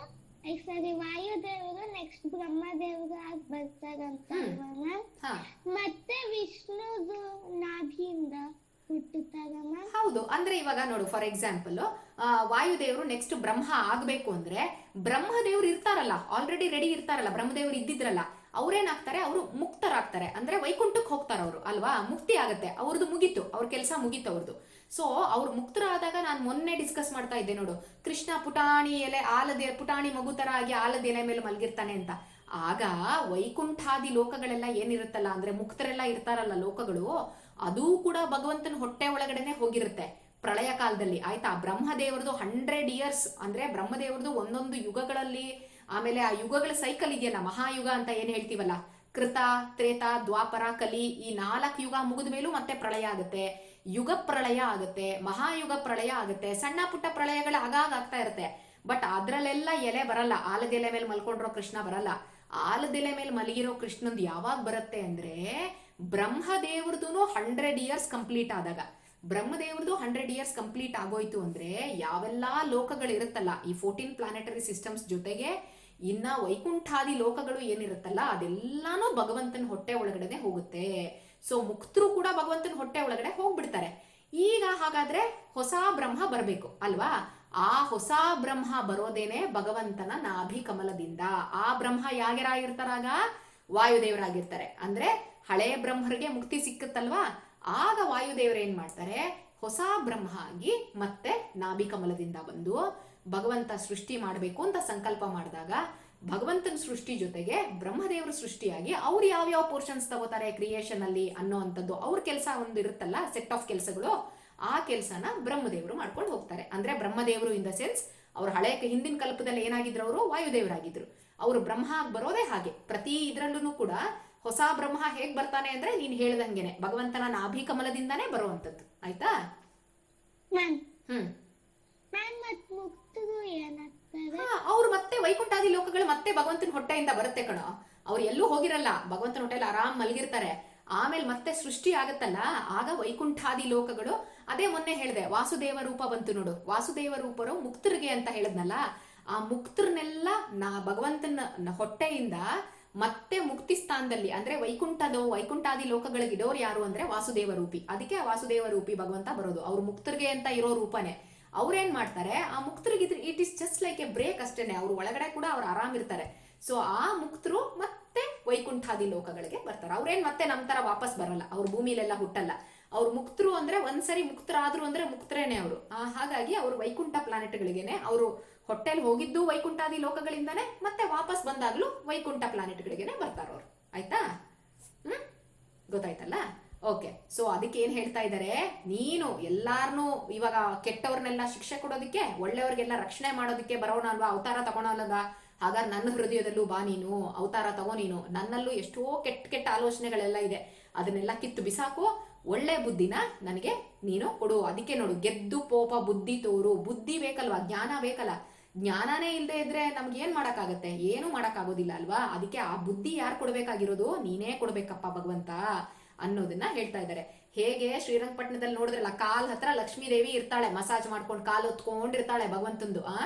ಸಾರಿ ವಾಯುದೇವರು ನೆಕ್ಸ್ಟ್ ಬ್ರಹ್ಮದೇವರು ಆಗಿ ಬರ್ತಾರಂತ ಮತ್ತೆ ವಿಷ್ಣುದು ನಾಭಿಯಿಂದ ಹೌದು ಅಂದ್ರೆ ಇವಾಗ ನೋಡು ಫಾರ್ ಎಕ್ಸಾಂಪಲ್ ವಾಯುದೇವರು ನೆಕ್ಸ್ಟ್ ಬ್ರಹ್ಮ ಆಗ್ಬೇಕು ಅಂದ್ರೆ ಬ್ರಹ್ಮದೇವ್ರು ಇರ್ತಾರಲ್ಲ ಆಲ್ರೆಡಿ ರೆಡಿ ಇರ್ತಾರಲ್ಲ ಬ್ರಹ್ಮದೇವ್ರು ಇದ್ದಿದ್ರಲ್ಲ ಅವ್ರೇನಾಗ್ತಾರೆ? ಅವರು ಮುಕ್ತರಾಗ್ತಾರೆ. ಅಂದ್ರೆ ವೈಕುಂಠಕ್ಕೆ ಹೋಗ್ತಾರೆ ಅವರು ಅಲ್ವಾ? ಮುಕ್ತಿ ಆಗುತ್ತೆ. ಅವ್ರದ್ದು ಮುಗೀತು ಅವ್ರ ಕೆಲಸ ಮುಗೀತು ಅವ್ರದ್ದು ಸೊ ಅವ್ರು ಮುಕ್ತರಾದಾಗ ನಾನು ಮೊನ್ನೆ ಡಿಸ್ಕಸ್ ಮಾಡ್ತಾ ಇದ್ದೆ ನೋಡು. ಕೃಷ್ಣ ಪುಟಾಣಿ ಎಲೆ ಆಲದೆ, ಪುಟಾಣಿ ಮಗು ತರ ಆಗಿ ಆಲದ ಎಲೆ ಮೇಲೆ ಮಲಗಿರ್ತಾನೆ ಅಂತ. ಆಗ ವೈಕುಂಠಾದಿ ಲೋಕಗಳೆಲ್ಲ ಏನಿರುತ್ತಲ್ಲ, ಅಂದ್ರೆ ಮುಕ್ತರೆಲ್ಲ ಇರ್ತಾರಲ್ಲ ಲೋಕಗಳು, ಅದೂ ಕೂಡ ಭಗವಂತನ ಹೊಟ್ಟೆ ಒಳಗಡೆನೆ ಹೋಗಿರುತ್ತೆ ಪ್ರಳಯ ಕಾಲದಲ್ಲಿ. ಆಯ್ತಾ? ಬ್ರಹ್ಮದೇವರದು ಹಂಡ್ರೆಡ್ ಇಯರ್ಸ್ ಅಂದ್ರೆ ಬ್ರಹ್ಮದೇವರದು ಒಂದೊಂದು ಯುಗಗಳಲ್ಲಿ, ಆಮೇಲೆ ಆ ಯುಗಗಳ ಸೈಕಲ್ ಇದೆಯಲ್ಲ, ಮಹಾಯುಗ ಅಂತ ಏನ್ ಹೇಳ್ತೀವಲ್ಲ? ಕೃತ, ತ್ರೇತ, ದ್ವಾಪರ, ಕಲಿ ಈ ನಾಲ್ಕು ಯುಗ ಮುಗಿದ ಮೇಲೂ ಮತ್ತೆ ಪ್ರಳಯ ಆಗುತ್ತೆ. ಯುಗ ಪ್ರಳಯ ಆಗುತ್ತೆ ಮಹಾಯುಗ ಪ್ರಳಯ ಆಗುತ್ತೆ, ಸಣ್ಣ ಪುಟ್ಟ ಪ್ರಳಯಗಳು ಆಗಾಗ ಆಗ್ತಾ ಇರುತ್ತೆ. ಬಟ್ ಅದ್ರಲ್ಲೆಲ್ಲ ಎಲೆ ಬರಲ್ಲ ಆಲದೆಲೆ ಮೇಲೆ ಮಲ್ಕೊಂಡಿರೋ ಕೃಷ್ಣ ಬರಲ್ಲ. ಆಲದೆಲೆ ಮೇಲೆ ಮಲಗಿರೋ ಕೃಷ್ಣಂದು ಯಾವಾಗ ಬರುತ್ತೆ ಅಂದ್ರೆ ಬ್ರಹ್ಮದೇವ್ರದ್ದು ಹಂಡ್ರೆಡ್ ಇಯರ್ಸ್ ಕಂಪ್ಲೀಟ್ ಆದಾಗ. ಬ್ರಹ್ಮದೇವ್ರದ್ದು ಹಂಡ್ರೆಡ್ ಇಯರ್ಸ್ ಕಂಪ್ಲೀಟ್ ಆಗೋಯ್ತು ಅಂದ್ರೆ ಯಾವೆಲ್ಲಾ ಲೋಕಗಳು ಇರುತ್ತಲ್ಲ ಈ ಫೋರ್ಟೀನ್ ಪ್ಲಾನೆಟರಿ ಸಿಸ್ಟಮ್ಸ್ ಜೊತೆಗೆ ಇನ್ನ ವೈಕುಂಠಾದಿ ಲೋಕಗಳು ಏನಿರುತ್ತಲ್ಲ, ಅದೆಲ್ಲಾನು ಭಗವಂತನ ಹೊಟ್ಟೆ ಒಳಗಡೆನೆ ಹೋಗುತ್ತೆ. ಸೊ ಮುಕ್ತರು ಕೂಡ ಭಗವಂತನ ಹೊಟ್ಟೆ ಒಳಗಡೆ ಹೋಗ್ಬಿಡ್ತಾರೆ. ಈಗ ಹಾಗಾದ್ರೆ ಹೊಸ ಬ್ರಹ್ಮ ಬರಬೇಕು ಅಲ್ವಾ? ಆ ಹೊಸ ಬ್ರಹ್ಮ ಬರೋದೇನೆ ಭಗವಂತನ ನಾಭಿ ಕಮಲದಿಂದ. ಆ ಬ್ರಹ್ಮ ಯಾರ್ಯಾರಾಗಿರ್ತಾರಾಗ? ವಾಯುದೇವರಾಗಿರ್ತಾರೆ. ಅಂದ್ರೆ ಹಳೆ ಬ್ರಹ್ಮರಿಗೆ ಮುಕ್ತಿ ಸಿಕ್ಕತ್ತಲ್ವಾ? ಆಗ ವಾಯುದೇವರು ಏನ್ ಮಾಡ್ತಾರೆ? ಹೊಸ ಬ್ರಹ್ಮ ಆಗಿ ಮತ್ತೆ ನಾಭಿ ಕಮಲದಿಂದ ಬಂದು ಭಗವಂತ ಸೃಷ್ಟಿ ಮಾಡಬೇಕು ಅಂತ ಸಂಕಲ್ಪ ಮಾಡಿದಾಗ ಭಗವಂತನ ಸೃಷ್ಟಿ ಜೊತೆಗೆ ಬ್ರಹ್ಮದೇವರ ಸೃಷ್ಟಿಯಾಗಿ ಅವ್ರು ಯಾವ್ಯಾವ ಪೋರ್ಷನ್ಸ್ ತಗೋತಾರೆ ಕ್ರಿಯೇಷನ್ ಅಲ್ಲಿ ಅನ್ನೋ ಅಂಥದ್ದು ಅವ್ರ ಕೆಲಸ ಒಂದು ಇರುತ್ತಲ್ಲ ಸೆಟ್ ಆಫ್ ಕೆಲಸಗಳು ಆ ಕೆಲಸನ ಬ್ರಹ್ಮದೇವರು ಮಾಡ್ಕೊಂಡು ಹೋಗ್ತಾರೆ. ಅಂದ್ರೆ ಬ್ರಹ್ಮದೇವರು ಇನ್ ದ ಸೆನ್ಸ್ ಅವ್ರ ಹಳೆ ಹಿಂದಿನ ಕಲ್ಪದಲ್ಲಿ ಏನಾಗಿದ್ರು ಅವರು ವಾಯುದೇವರಾಗಿದ್ರು. ಅವರು ಬ್ರಹ್ಮ ಆಗಿ ಬರೋದೇ ಹಾಗೆ. ಪ್ರತಿ ಇದ್ರಲ್ಲೂ ಕೂಡ ಹೊಸ ಬ್ರಹ್ಮ ಹೇಗ್ ಬರ್ತಾನೆ ಅಂದ್ರೆ ನೀನ್ ಹೇಳ್ದಂಗೆನೆ. ಭಗವಂತನ ನಾಭಿ ಕಮಲದಿಂದಾನೇ ಬರುವಂತದ್ದು ಆಯ್ತಾ? ಹ್ಮ್. ಅವ್ರು ಮತ್ತೆ ವೈಕುಂಠಾದಿ ಲೋಕಗಳು ಮತ್ತೆ ಭಗವಂತನ ಹೊಟ್ಟೆಯಿಂದ ಬರುತ್ತೆ ಕಣೋ. ಅವ್ರು ಎಲ್ಲೂ ಹೋಗಿರಲ್ಲ, ಭಗವಂತನ ಹೊಟ್ಟೆಯಲ್ಲಿ ಆರಾಮ್ ಮಲಗಿರ್ತಾರೆ. ಆಮೇಲೆ ಮತ್ತೆ ಸೃಷ್ಟಿ ಆಗತ್ತಲ್ಲ, ಆಗ ವೈಕುಂಠಾದಿ ಲೋಕಗಳು, ಅದೇ ಮೊನ್ನೆ ಹೇಳಿದೆ, ವಾಸುದೇವ ರೂಪ ಬಂತು ನೋಡು. ವಾಸುದೇವ ರೂಪರು ಮುಕ್ತರಿಗೆ ಅಂತ ಹೇಳದ್ನಲ್ಲ, ಆ ಮುಕ್ತರನ್ನೆಲ್ಲ ನಾ ಭಗವಂತನ ಹೊಟ್ಟೆಯಿಂದ ಮತ್ತೆ ಮುಕ್ತಿ ಸ್ಥಾನದಲ್ಲಿ, ಅಂದ್ರೆ ವೈಕುಂಠದ, ವೈಕುಂಠಾದಿ ಲೋಕಗಳಿಗೆ ಇಡೋರು ಯಾರು ಅಂದ್ರೆ ವಾಸುದೇವ ರೂಪಿ. ಅದಕ್ಕೆ ವಾಸುದೇವ ರೂಪಿ ಭಗವಂತ ಬರೋದು. ಅವ್ರು ಮುಕ್ತರಿಗೆ ಅಂತ ಇರೋ ರೂಪನೇ. ಅವ್ರೇನ್ ಮಾಡ್ತಾರೆ? ಆ ಮುಕ್ತರಿಗೆ it is just like a break ಅಷ್ಟೇನೆ. ಅವ್ರು ಒಳಗಡೆ ಕೂಡ ಅವ್ರು ಆರಾಮ್ ಇರ್ತಾರೆ ಸೊ ಆ ಮುಕ್ತರು ಮತ್ತೆ ವೈಕುಂಠಾದಿ ಲೋಕಗಳಿಗೆ ಬರ್ತಾರೆ. ಅವ್ರೇನ್ ಮತ್ತೆ ನಮ್ ತರ ವಾಪಸ್ ಬರಲ್ಲ. ಅವ್ರ ಭೂಮಿಲೆಲ್ಲ ಹುಟ್ಟಲ್ಲ. ಅವ್ರು ಮುಕ್ತರು ಅಂದ್ರೆ ಒಂದ್ಸರಿ ಮುಕ್ತರಾದ್ರು ಅಂದ್ರೆ ಮುಕ್ತರೇನೆ ಅವರು. ಹಾಗಾಗಿ ಅವರು ವೈಕುಂಠ ಪ್ಲಾನೆಟ್ಗಳಿಗೆನೆ ಅವರು ಹೊಟ್ಟೆಲ್ ಹೋಗಿದ್ದು ವೈಕುಂಠಾದಿ ಲೋಕಗಳಿಂದಾನೆ, ಮತ್ತೆ ವಾಪಸ್ ಬಂದಾಗ್ಲೂ ವೈಕುಂಠ ಪ್ಲಾನೆಟ್ಗಳಿಗೆನೆ ಬರ್ತಾರ ಅವ್ರು ಆಯ್ತಾ ಹ್ಮ್ ಗೊತ್ತಾಯ್ತಲ್ಲ ಓಕೆ ಸೊ ಅದಕ್ಕೆ ಏನ್ ಹೇಳ್ತಾ ಇದ್ದಾರೆ ನೀನು ಎಲ್ಲಾರ್ನು ಇವಾಗ ಕೆಟ್ಟವ್ರನ್ನೆಲ್ಲ ಶಿಕ್ಷೆ ಕೊಡೋದಕ್ಕೆ, ಒಳ್ಳೆಯವ್ರಿಗೆಲ್ಲ ರಕ್ಷಣೆ ಮಾಡೋದಕ್ಕೆ ಬರೋಣ ಅಲ್ವಾ? ಅವತಾರ ತಗೋಣಲ್ಲದ ಹಾಗಾದ್ರೆ ನನ್ನ ಹೃದಯದಲ್ಲೂ ಬಾ ನೀನು, ಅವತಾರ ತಗೋ ನೀನು. ನನ್ನಲ್ಲೂ ಎಷ್ಟೋ ಕೆಟ್ಟ ಕೆಟ್ಟ ಆಲೋಚನೆಗಳೆಲ್ಲ ಇದೆ. ಅದನ್ನೆಲ್ಲ ಕಿತ್ತು ಬಿಸಾಕು. ಒಳ್ಳೆ ಬುದ್ಧಿನ ನನಗೆ ನೀನು ಕೊಡು. ಅದಕ್ಕೆ ನೋಡು, ಗೆದ್ದು ಪೋಪ ಬುದ್ಧಿ ತೋರು. ಬುದ್ಧಿ ಬೇಕಲ್ವಾ? ಜ್ಞಾನ ಬೇಕಲ್ಲ. ಜ್ಞಾನನೇ ಇಲ್ಲದೆ ಇದ್ರೆ ನಮ್ಗೆ ಏನ್ ಮಾಡಕ್ಕಾಗತ್ತೆ? ಏನು ಮಾಡಕ್ಕಾಗೋದಿಲ್ಲ ಅಲ್ವಾ? ಅದಕ್ಕೆ ಆ ಬುದ್ಧಿ ಯಾರು ಕೊಡ್ಬೇಕಾಗಿರೋದು? ನೀನೇ ಕೊಡ್ಬೇಕಪ್ಪ ಭಗವಂತ. ಅನ್ನೋದನ್ನ ಹೇಳ್ತಾ ಇದ್ದಾರೆ. ಹೇಗೆ ಶ್ರೀರಂಗಪಟ್ಟಣದಲ್ಲಿ ನೋಡಿದ್ರಲ್ಲ, ಕಾಲ್ ಹತ್ರ ಲಕ್ಷ್ಮೀ ದೇವಿ ಇರ್ತಾಳೆ, ಮಸಾಜ್ ಮಾಡ್ಕೊಂಡು ಕಾಲು ಹೊತ್ಕೊಂಡಿರ್ತಾಳೆ ಭಗವಂತಂದು, ಆ?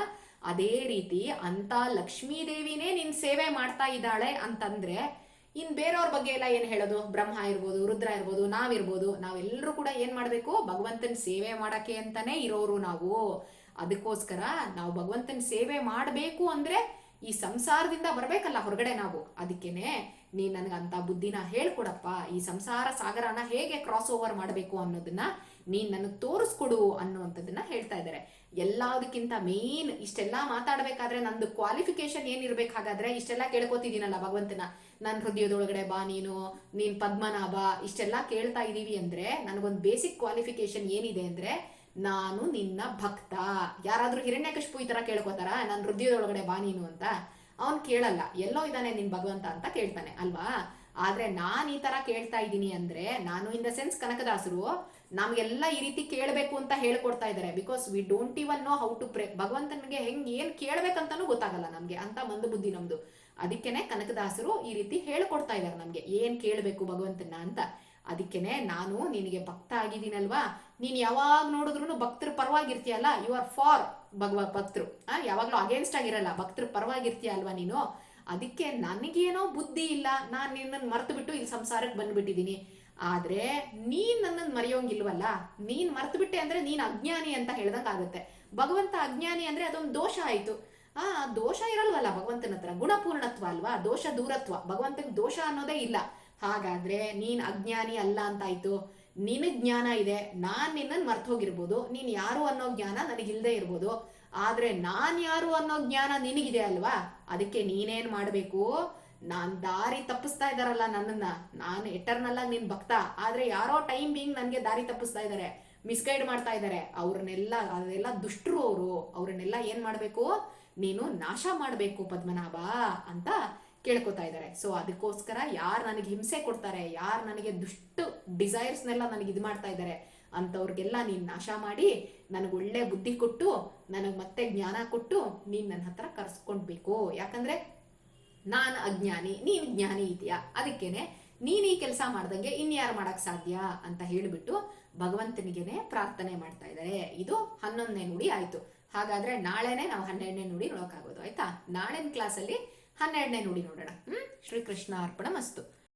ಅದೇ ರೀತಿ ಅಂತ ಲಕ್ಷ್ಮೀ ದೇವಿನೇ ನಿನ್ ಸೇವೆ ಮಾಡ್ತಾ ಇದ್ದಾಳೆ ಅಂತಂದ್ರೆ, ಇನ್ ಬೇರೆಯವ್ರ ಬಗ್ಗೆ ಎಲ್ಲ ಏನ್ ಹೇಳೋದು? ಬ್ರಹ್ಮ ಇರ್ಬೋದು, ರುದ್ರ ಇರ್ಬೋದು, ನಾವಿರ್ಬೋದು ನಾವೆಲ್ಲರೂ ಕೂಡ ಏನ್ ಮಾಡ್ಬೇಕು? ಭಗವಂತನ ಸೇವೆ ಮಾಡಕ್ಕೆ ಅಂತಾನೆ ಇರೋರು ನಾವು. ಅದಕ್ಕೋಸ್ಕರ ನಾವು ಭಗವಂತನ ಸೇವೆ ಮಾಡಬೇಕು ಅಂದ್ರೆ ಈ ಸಂಸಾರದಿಂದ ಬರಬೇಕಲ್ಲ ಹೊರಗಡೆ ನಾವು. ಅದಕ್ಕೇನೆ ನೀನ್ ನನಗೆ ಅಂತ ಬುದ್ಧಿನ ಹೇಳ್ಕೊಡಪ್ಪ. ಈ ಸಂಸಾರ ಸಾಗರನ ಹೇಗೆ ಕ್ರಾಸ್ ಓವರ್ ಮಾಡಬೇಕು ಅನ್ನೋದನ್ನ ನೀನ್ ನನಗೆ ತೋರಿಸ್ಕೊಡು ಅನ್ನುವಂಥದ್ದನ್ನ ಹೇಳ್ತಾ ಇದ್ದಾರೆ ಎಲ್ಲದಕ್ಕಿಂತ ಮೇನ್ ಇಷ್ಟೆಲ್ಲ ಮಾತಾಡ್ಬೇಕಾದ್ರೆ ನಂದು ಕ್ವಾಲಿಫಿಕೇಶನ್ ಏನಿರ್ಬೇಕು ಹಾಗಾದ್ರೆ ಇಷ್ಟೆಲ್ಲ ಕೇಳ್ಕೊತಿದ್ದೀನಲ್ಲ ಭಗವಂತನ. ನನ್ನ ಹೃದಯದೊಳಗಡೆ ಬಾ ನೀನು, ನೀನ್ ಪದ್ಮನಾಭ, ಇಷ್ಟೆಲ್ಲ ಕೇಳ್ತಾ ಇದೀವಿ ಅಂದ್ರೆ, ನನಗೊಂದು ಬೇಸಿಕ್ ಕ್ವಾಲಿಫಿಕೇಶನ್ ಏನಿದೆ ಅಂದ್ರೆ ನಾನು ನಿನ್ನ ಭಕ್ತ. ಯಾರಾದ್ರೂ ಹಿರಣ್ಯಕಶಿಪು ಈ ತರ ಕೇಳ್ಕೊತಾರ? ನನ್ನ ಹೃದಯದೊಳಗಡೆ ಬಾ ನೀನು ಅಂತ. ಅವನ್ ಕೇಳಲ್ಲ. ಎಲ್ಲೋ ಇದ್ದಾನೆ ನಿನ್ ಭಗವಂತ ಅಂತ ಕೇಳ್ತಾನೆ, ಅಲ್ವಾ? ಆದ್ರೆ ನಾನ್ ಈ ತರ ಕೇಳ್ತಾ ಇದ್ದೀನಿ ಅಂದ್ರೆ, ನಾನು ಇನ್ ದ ಸೆನ್ಸ್ ಕನಕದಾಸರು, ನಮ್ಗೆಲ್ಲ ಈ ರೀತಿ ಕೇಳಬೇಕು ಅಂತ ಹೇಳ್ಕೊಡ್ತಾ ಇದ್ದಾರೆ because we don't even know how to pray, ಭಗವಂತನಿಗೆ ಹೆಂಗ್ ಏನ್ ಕೇಳ್ಬೇಕಂತಾನು ಗೊತ್ತಾಗಲ್ಲ ನಮ್ಗೆ. ಅಂತ ಮಂದ ಬುದ್ಧಿ ನಮ್ದು. ಅದಕ್ಕೇನೆ ಕನಕದಾಸರು ಈ ರೀತಿ ಹೇಳ್ಕೊಡ್ತಾ ಇದ್ದಾರೆ ನಮ್ಗೆ. ಏನ್ ಕೇಳ್ಬೇಕು ಭಗವಂತನ ಅಂತ. ಅದಕ್ಕೇನೆ ನಾನು ನಿನಗೆ ಭಕ್ತ ಆಗಿದ್ದೀನಲ್ವಾ? ನೀನ್ ಯಾವಾಗ ನೋಡಿದ್ರು ಭಕ್ತರ ಪರವಾಗಿರ್ತೀಯಲ್ಲ ಯು ಆರ್ ಫಾರ್ ಭಗವ, ಭಕ್ತರು. ಯಾವಾಗ್ಲೂ ಅಗೇನ್ಸ್ಟ್ ಆಗಿರಲ್ಲ, ಭಕ್ತರ ಪರವಾಗಿರ್ತೀಯ ಅಲ್ವಾ ನೀನು? ಅದಕ್ಕೆ ನನಗೇನೋ ಬುದ್ಧಿ ಇಲ್ಲ, ನಾನು ನಿನ್ನನ್ನು ಮರ್ತು ಬಿಟ್ಟು ಇಲ್ಲಿ ಸಂಸಾರಕ್ಕೆ ಬಂದ್ಬಿಟ್ಟಿದ್ದೀನಿ ಆದ್ರೆ ನೀನ್ ನನ್ನನ್ನು ಮರೆಯೋಂಗಿಲ್ವಲ್ಲ, ನೀನ್ ಮರ್ತು ಬಿಟ್ಟೆ ಅಂದ್ರೆ ನೀನ್ ಅಜ್ಞಾನಿ ಅಂತ ಹೇಳ್ದಂಗ್ ಆಗುತ್ತೆ ಭಗವಂತ ಅಜ್ಞಾನಿ ಅಂದ್ರೆ ಅದೊಂದು ದೋಷ ಆಯ್ತು. ಆ, ದೋಷ ಇರಲ್ವಲ್ಲ ಭಗವಂತನ ಹತ್ರ? ಗುಣಪೂರ್ಣತ್ವ ಅಲ್ವಾ? ದೋಷ ದೂರತ್ವ. ಭಗವಂತನ ದೋಷ ಅನ್ನೋದೇ ಇಲ್ಲ. ಹಾಗಾದ್ರೆ ನೀನ್ ಅಜ್ಞಾನಿ ಅಲ್ಲ ಅಂತಾಯ್ತು ನಿನಗ್ ಜ್ಞಾನ ಇದೆ, ನಾನ್ ನಿನ್ನನ್ನು ಮರ್ತೋಗಿರ್ಬೋದು, ನೀನ್ ಯಾರು ಅನ್ನೋ ಜ್ಞಾನ ನನಗಿಲ್ದೇ ಇರ್ಬೋದು, ಆದ್ರೆ ನಾನ್ ಯಾರು ಅನ್ನೋ ಜ್ಞಾನ ನಿನಗಿದೆ ಅಲ್ವಾ? ಅದಕ್ಕೆ ನೀನೇನ್ ಮಾಡ್ಬೇಕು? ನಾನ್ ದಾರಿ ತಪ್ಪಿಸ್ತಾ ಇದಾರಲ್ಲ ನನ್ನನ್ನ. ನಾನು ಎಟರ್ನಲ್ಲ ನಿನ್ ಭಕ್ತ. ಆದ್ರೆ ಯಾರೋ ಟೈಮ್ ಬೀಂಗ್ ನನ್ಗೆ ದಾರಿ ತಪ್ಪಿಸ್ತಾ ಇದಾರೆ ಮಿಸ್ಗೈಡ್ ಮಾಡ್ತಾ ಇದಾರೆ. ಅವ್ರನ್ನೆಲ್ಲ, ಅದೆಲ್ಲ ದುಷ್ಟರು ಅವರು. ಅವ್ರನ್ನೆಲ್ಲ ಏನ್ ಮಾಡ್ಬೇಕು? ನೀನು ನಾಶ ಮಾಡ್ಬೇಕು ಪದ್ಮನಾಭ ಅಂತ ಕೇಳ್ಕೊತಾ ಇದ್ದಾರೆ. ಸೊ ಅದಕ್ಕೋಸ್ಕರ ಯಾರು ನನಗೆ ಹಿಂಸೆ ಕೊಡ್ತಾರೆ, ಯಾರು ನನಗೆ ದುಷ್ಟು ಡಿಸೈರ್ಸ್ನೆಲ್ಲ ನನಗೆ ಇದು ಮಾಡ್ತಾ ಇದ್ದಾರೆ ಅಂಥವ್ರಿಗೆಲ್ಲ ನೀನು ನಾಶ ಮಾಡಿ, ನನಗೆ ಒಳ್ಳೆ ಬುದ್ಧಿ ಕೊಟ್ಟು, ನನಗೆ ಮತ್ತೆ ಜ್ಞಾನ ಕೊಟ್ಟು ನೀನು ನನ್ನ ಹತ್ರ ಕರ್ಸ್ಕೊಂಡ್ಬೇಕು ಯಾಕಂದ್ರೆ ನಾನು ಅಜ್ಞಾನಿ, ನೀನು ಜ್ಞಾನಿ ಇದೆಯಾ? ಅದಕ್ಕೇನೆ ನೀನು ಈ ಕೆಲಸ ಮಾಡ್ದಂಗೆ ಇನ್ಯಾರು ಮಾಡಕ್ ಸಾಧ್ಯ ಅಂತ ಹೇಳಿಬಿಟ್ಟು ಭಗವಂತನಿಗೆನೆ ಪ್ರಾರ್ಥನೆ ಮಾಡ್ತಾ ಇದ್ದಾರೆ. ಇದು ಹನ್ನೊಂದನೇ ನುಡಿ ಆಯ್ತು. ಹಾಗಾದ್ರೆ ನಾಳೆನೆ ನಾವು ಹನ್ನೆರಡನೇ ನುಡಿ ನೋಡೋಕ್ಕಾಗೋದು ಆಯ್ತಾ? ನಾಳಿನ ಕ್ಲಾಸಲ್ಲಿ ಹನ್ನೆರಡನೇ ನುಡಿ ನೋಡೋಣ. ಹ್ಮ್? ಶ್ರೀಕೃಷ್ಣ ಅರ್ಪಣ ಮಸ್ತು.